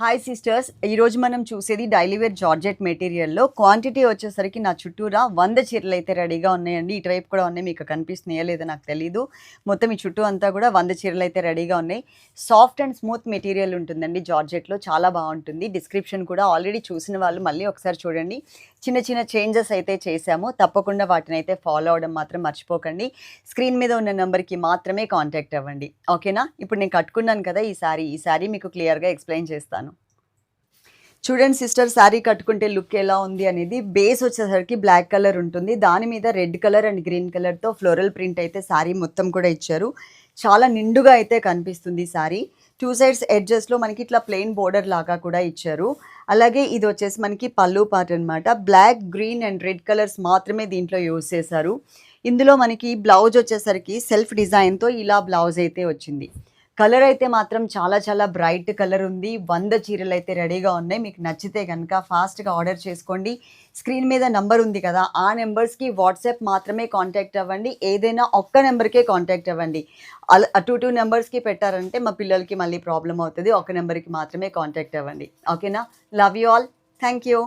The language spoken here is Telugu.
హాయ్ సిస్టర్స్ ఈరోజు మనం చూసేది డైలీ వేర్ జార్జెట్ మెటీరియల్లో క్వాంటిటీ వచ్చేసరికి నా చుట్టూరా వంద చీరలు అయితే రెడీగా ఉన్నాయండి. ఇటువైపు కూడా ఉన్నాయి. మీకు కనిపిస్తున్నాయో లేదో నాకు తెలీదు. మొత్తం ఈ చుట్టూ అంతా కూడా వంద చీరలు అయితే రెడీగా ఉన్నాయి. సాఫ్ట్ అండ్ స్మూత్ మెటీరియల్ ఉంటుందండి జార్జెట్లో చాలా బాగుంటుంది. డిస్క్రిప్షన్ కూడా ఆల్రెడీ చూసిన వాళ్ళు మళ్ళీ ఒకసారి చూడండి. చిన్న చిన్న చేంజెస్ అయితే చేశాము. తప్పకుండా వాటిని అయితే ఫాలో అవడం మాత్రం మర్చిపోకండి. స్క్రీన్ మీద ఉన్న నెంబర్కి మాత్రమే కాంటాక్ట్ అవ్వండి. ఓకేనా ఇప్పుడు నేను కట్టుకున్నాను కదా ఈ సారీ. ఈ సారీ మీకు క్లియర్గా ఎక్స్ప్లెయిన్ చేస్తాను. చూడండి సిస్టర్ శారీ కట్టుకుంటే లుక్ ఎలా ఉంది అనేది బేస్ వచ్చేసరికి బ్లాక్ కలర్ ఉంటుంది. దాని మీద రెడ్ కలర్ అండ్ గ్రీన్ కలర్తో ఫ్లోరల్ ప్రింట్ అయితే శారీ మొత్తం కూడా ఇచ్చారు. చాలా నిండుగా అయితే కనిపిస్తుంది శారీ టూ సైడ్స్ ఎడ్జెస్లో మనకి ఇట్లా ప్లెయిన్ బోర్డర్ లాగా కూడా ఇచ్చారు. అలాగే ఇది వచ్చేసి మనకి పళ్ళు పార్ట్ అనమాట black green and red colours మాత్రమే దీంట్లో యూజ్ చేశారు. ఇందులో మనకి బ్లౌజ్ వచ్చేసరికి సెల్ఫ్ డిజైన్తో ఇలా బ్లౌజ్ అయితే వచ్చింది. కలర్ అయితే మాత్రం చాలా చాలా బ్రైట్ కలర్ ఉంది. వంద చీరలు అయితే రెడీగా ఉన్నాయి. మీకు నచ్చితే కనుక ఫాస్ట్గా ఆర్డర్ చేసుకోండి. స్క్రీన్ మీద నంబర్ ఉంది కదా ఆ నెంబర్స్కి వాట్సాప్ మాత్రమే కాంటాక్ట్ అవ్వండి. ఏదైనా ఒక్క నెంబర్కే కాంటాక్ట్ అవ్వండి. అలా టూ టూ నెంబర్స్కి పెట్టారంటే మా పిల్లలకి మళ్ళీ ప్రాబ్లం అవుతుంది. ఒక నెంబర్కి మాత్రమే కాంటాక్ట్ అవ్వండి. ఓకేనా love you all thank you